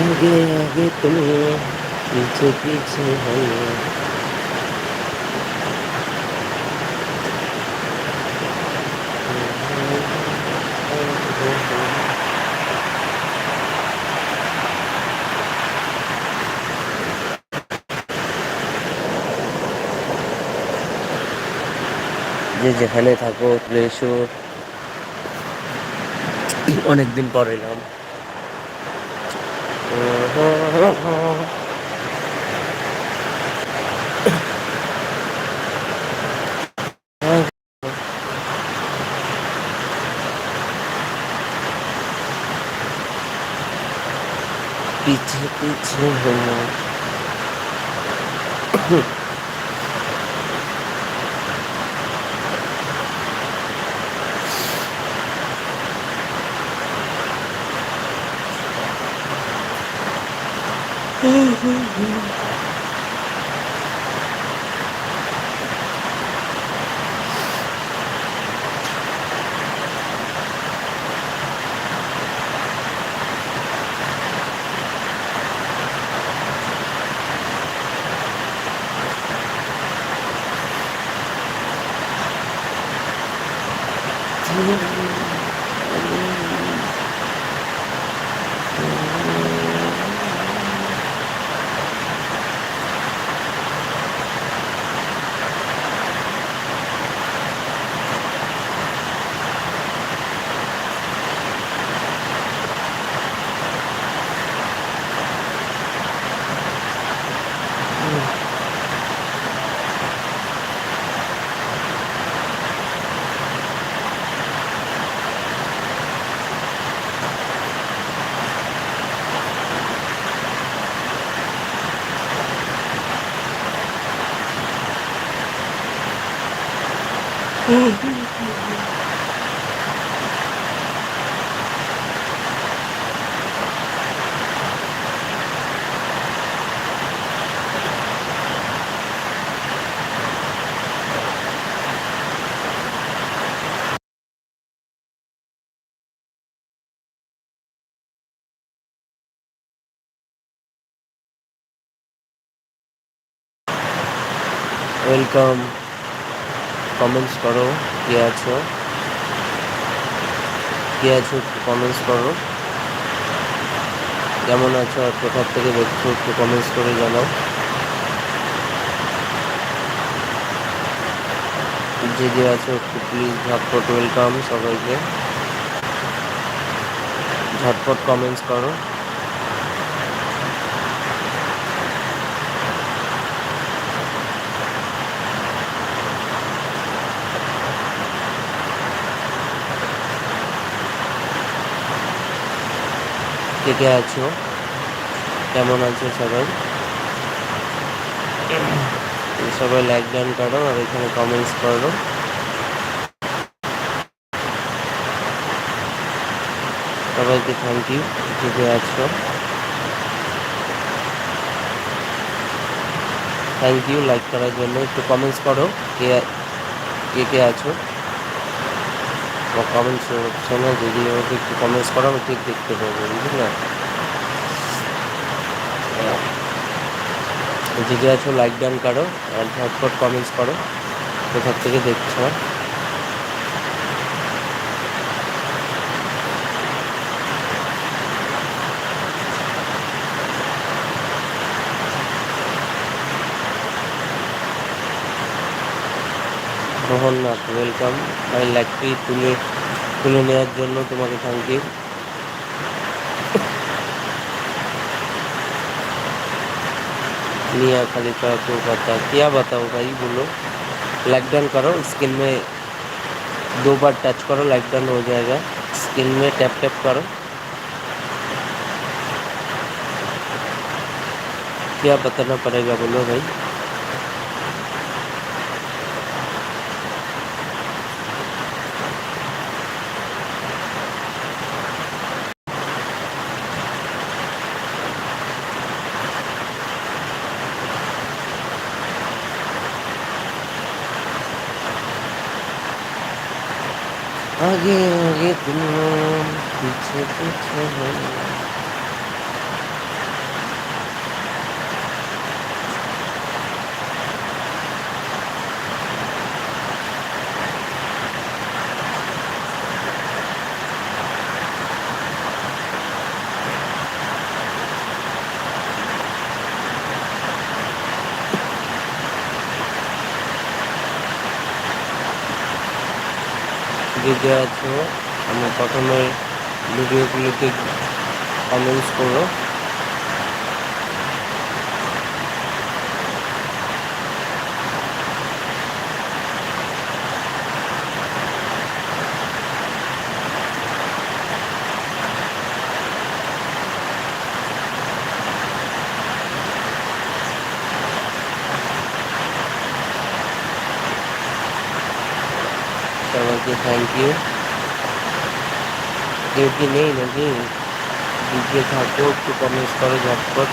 आगे आगे तुम पीछे पीछे हम যে যেখানে থাকো চলে এসো অনেকদিন পর এলাম পিছিয়ে পিছিয়ে হলো Mm-hmm. ওয়েলকাম কমেন্টস করো, কে আছো? কে আছো কমেন্টস করো। কেমন আছো আর কোথার থেকে দেখছ একটু কমেন্টস করে জানাও। যে যে আছো একটু প্লিজ ঝটপট ওয়েলকাম সবাইকে। ঝটপট কমেন্টস করো। কে আছো? কেমন আছো সবাই? সবাই লাইক ডান করো আর এখানে কমেন্টস করো। সবাইকে থ্যাংক ইউ যে আছো? থ্যাংক ইউ লাইক করার জন্য একটু কমেন্টস করো, কে কে কে আছো? কমেন্টস অপশানে যদি ওকে একটু কমেন্টস করো আমি ঠিক দেখতে পাবো বুঝলে যে যে আছো লাইক ডান করো, আর ঝটপট কমেন্টস করো কোথার থেকে দেখছ? মোহননাথ ওয়েলকাম আমি লাইকটি তুলে তুলে নেওয়ার জন্য তোমাকে থ্যাংক ইউ मियाँ खलीफा को बता क्या बताओ भाई बोलो लाइक डन करो स्क्रीन में दो बार टच करो लाइक डन हो जाएगा स्क्रीन में टैप टैप करो क्या बताना पड़ेगा बोलो भाई आगे आगे तुम पीछे पीछे हो যে যে আছো আমি প্রথমে ভিডিওগুলোতে কমেন্টস করো সবাইকে থ্যাংক ইউ কেউ কি নেই নাকি দিকে থাকো একটু কমেন্টস করো ঝটপট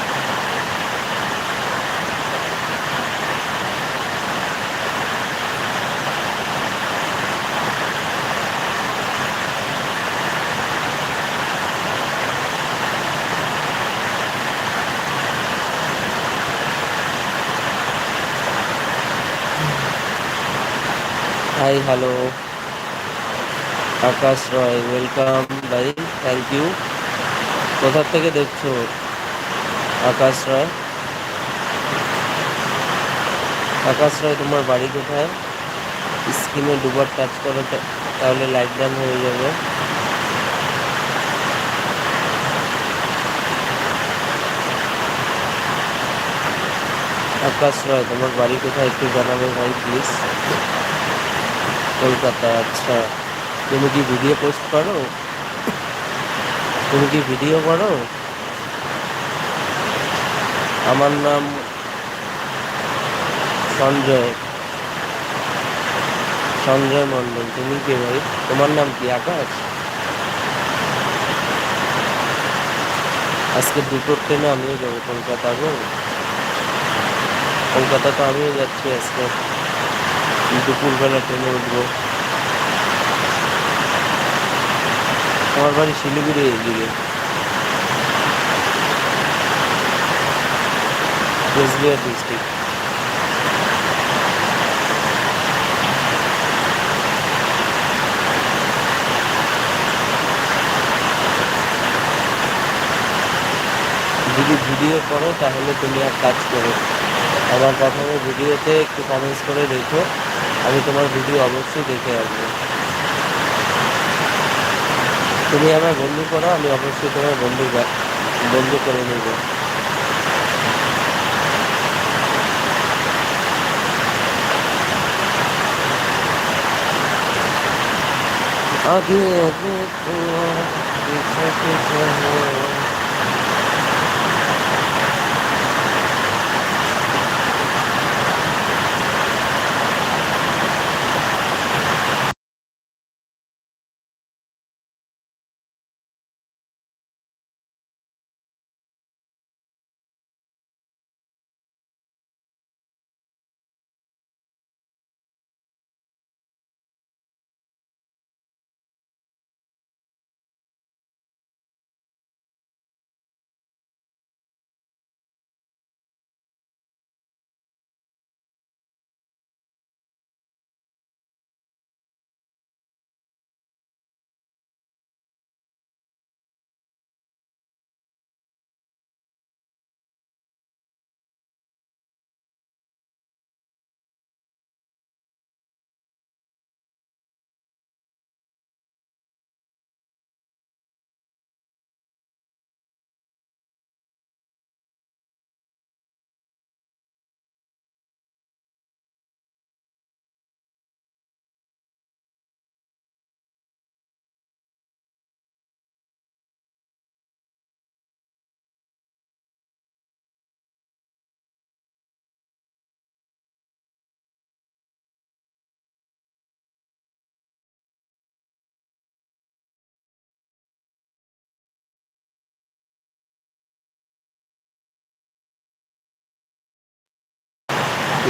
hi hello Akash Roy welcome ভাই থ্যাংক ইউ কোথা থেকে দেখছ আকাশ রয়? আকাশ রয়, তোমার বাড়ি কোথায়? স্ক্রিনে দুবার টাচ করো তাহলে লাইট ডান হয়ে যাবে। আকাশ রয়, তোমার বাড়ি কোথায় একটু জানাবে ভাই প্লিজ কলকাতা আচ্ছা। তুমি কি ভিডিও পোস্ট করো? তুমি কি ভিডিও করো? আমার নাম সঞ্জয়। সঞ্জয় মন্ডল তুমি কে ভাই? তোমার নাম কি, আকাশ? আজকে দুটোর ট্রেনে আমিও যাব কলকাতা গো। কলকাতা তো আমিও যাচ্ছি আজকে। দুপুরবেলা ট্রেনে উঠবো। আমার বাড়ি শিলিগুড়ি এদিকে ডিস্ট্রিক্ট যদি ভিডিও করো, তাহলে তুমি এক কাজ করো। আমার প্রথমে ভিডিওতে একটু কমেন্টস করে দেখো আমি তোমার ভিডিও অবশ্যই দেখে আসব। তুমি আমার বন্ধু করো আমি অবশ্যই তোমার বন্ধু বন্ধু করে নেব। আগে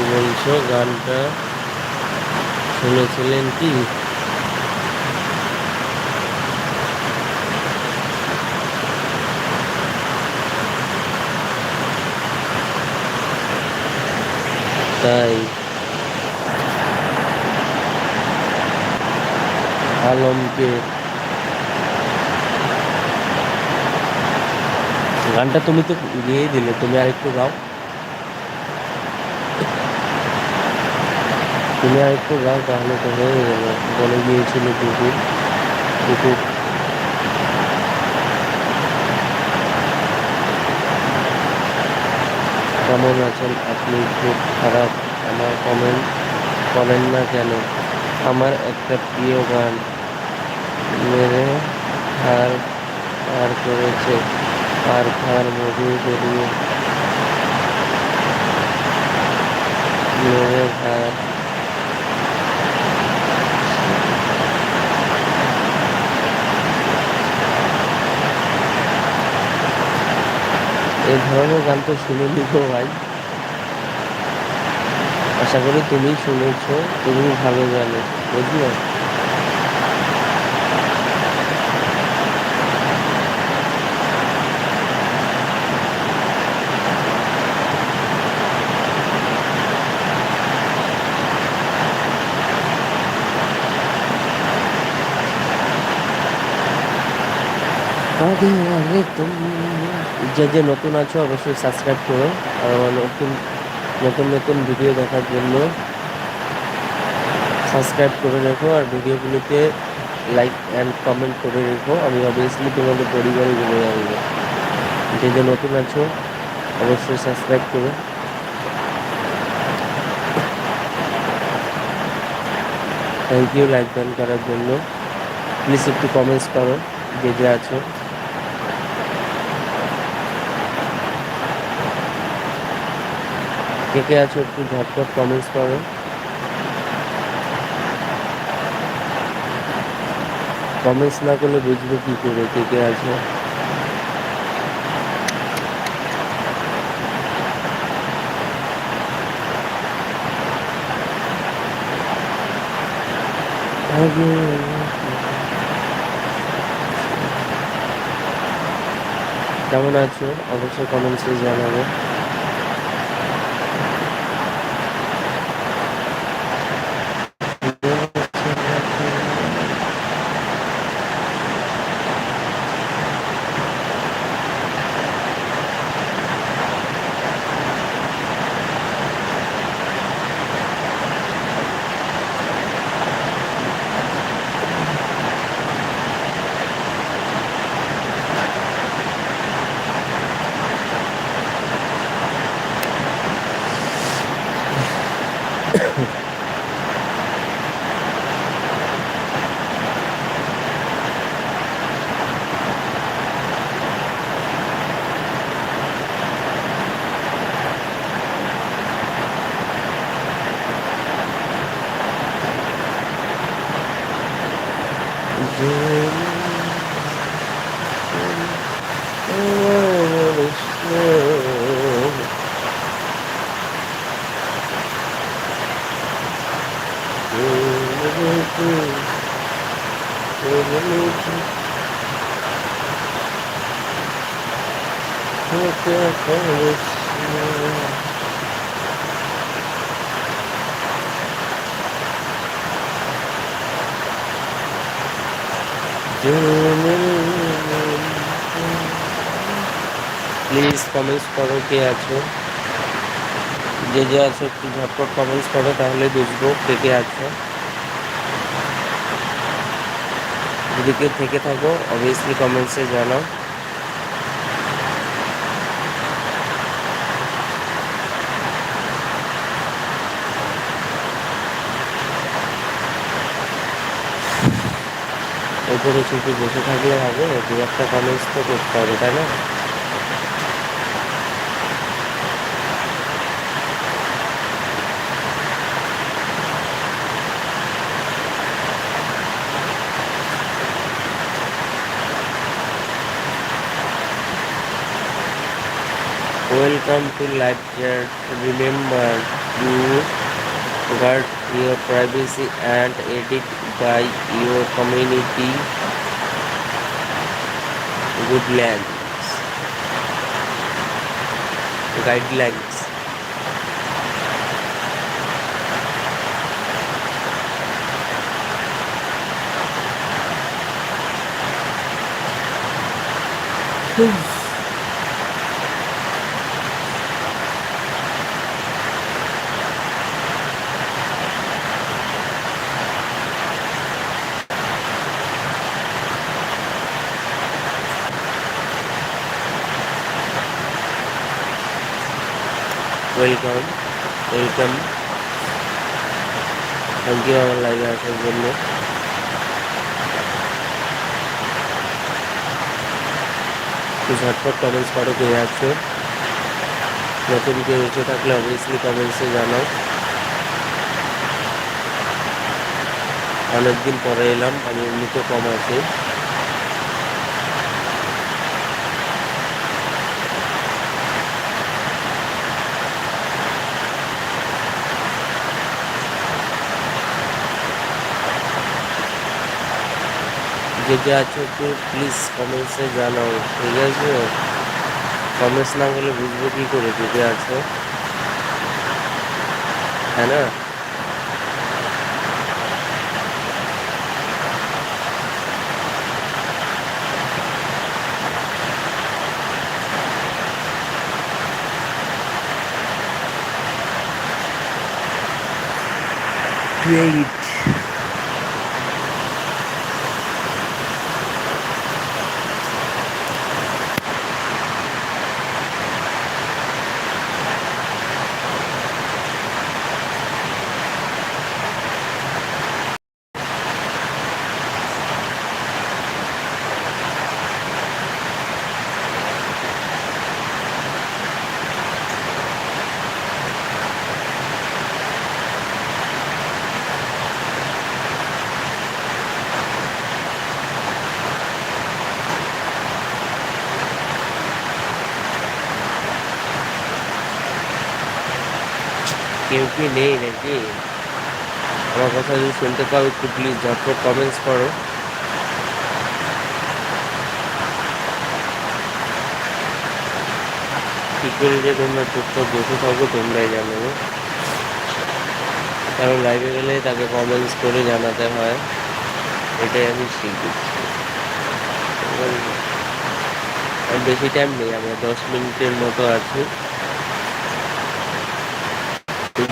বলছো গানটা শুনেছিলেন কি? তাই। আলমকে। গানটা তুমি তো গিয়েই দিলে তুমি আরেকটু গাও। তুমি আর একটু গাও তাহলে তো হয়ে গেল। বলে গিয়েছিল কুকুর কুকুর কেমন আছেন আপনি? খুব খারাপ। আমার কমেন্ট করেন না কেন? আমার একটা প্রিয় গান মেরে হার পার করেছে। আর খার মধু বেরিয়ে মেরে হার এই ধরনের গান তো শুনে গো ভাই। আশা করি তুমি শুনেছ তুমি ভালো জানো, বুঝলে? যে যে নতুন আছো অবশ্যই সাবস্ক্রাইব করো আর আমার নতুন নতুন নতুন ভিডিও দেখার জন্য সাবস্ক্রাইব করে রেখো আর ভিডিওগুলিতে লাইক অ্যান্ড কমেন্ট করে রেখো। আমি অবভিয়াসলি তোমাদের পরিবারে বলে আসব যে যে নতুন আছো অবশ্যই সাবস্ক্রাইব করো। থ্যাংক ইউ লাইক ডান করার জন্য। প্লিজ একটু কমেন্টস করো, যে যে আছো। কে কে আছো, একটু ঝটপট কমেন্টস করো কমেন্টস না করলে বুঝব কি করে, কে কে আছে। কেমন আছো? অবশ্যই কমেন্টসে জানাবে। প্লিজ কমেন্টস করো, কে আছো? যে যে আছো, একটু ঝটপট কমেন্টস করো, তাহলে বুঝব কে কে আছো। যদি কেউ থেকে থাকো অবভিয়াসলি কমেন্টসে জানাও। উপরে শুধু বসে থাকলে হবে, দু একটা কমেন্টস তো করতে হবে, তাই না? Welcome to live chat. Remember, you guard your privacy and edit by your community guidelines. Guidelines. Welcome welcome thank you আমার লাইভে আসার জন্য ঝটপট কমেন্টস করো কে আছো নতুন কেউ এসে থাকলে অবভিয়াসলি কমেন্টসে জানাও অনেকদিন পরে এলাম আমি এমনিতে কম আছি যে আছো, একটু প্লিজ কমেন্টসে জানাও, ঠিক আছে? কমেন্টস না করলে বুঝব কি করে যে আছো। হ্যাঁ না? Great. কেউ কি নেই নাকি? আমার কথা যদি শুনতে পাও একটু প্লিজ ঝটপট কমেন্টস করো। কি করে যে তোমরা চুপচাপ বসে থাকো তোমরাই জানো। কারণ লাইভে গেলে তাকে কমেন্টস করে জানাতে হয়। এটাই আমি শিখেছি। বেশি টাইম নেই, আমরা দশ মিনিটের মতো আছি।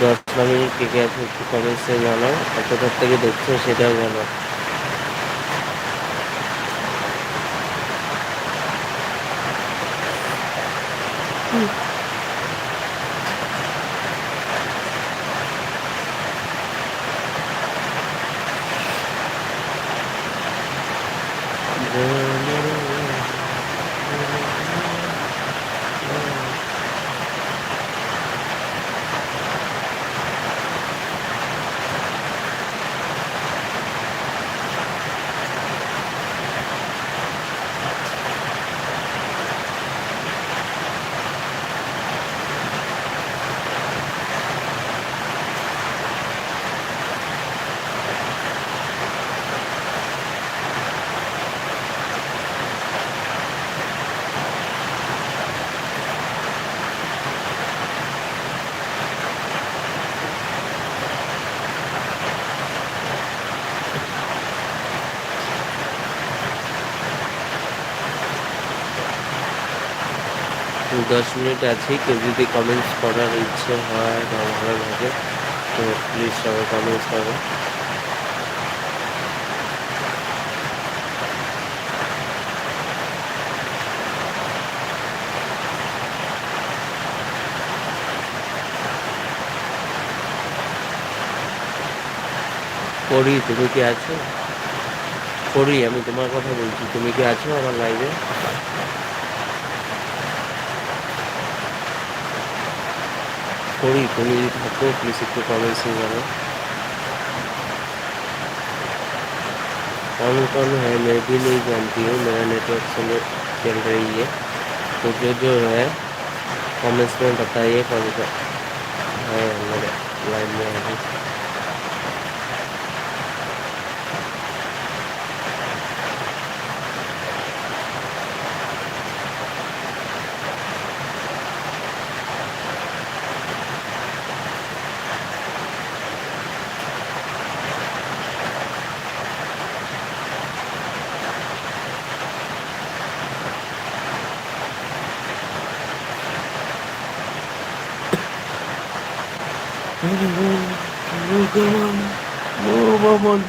দশ মিনিট কে কে আছে একটু কমেন্টসে জানাও কতটার থেকে দেখছ সেটাও জানাও দশ মিনিট আছি, কেউ যদি কমেন্টস করার ইচ্ছে হয় বা ভালো লাগে, তো প্লিজ সবাই কমেন্টস করো। পড়ি, তুমি কি আছো? পড়ি, আমি তোমার কথা বলছি, তুমি কি আছো আমার লাইভে করি তুমি যদি থাকো প্লিজ একটু কমেন্টসে জানো कौन कौन है मैं भी नहीं जानती हूँ, मेरा नेटवर्क समय चल रही है। तो जो जो है कमेंट्स में बताइए कौन कौन हाँ, है, मेरे लाइव में अभी Benim oğlum, bu zaman, bu babam,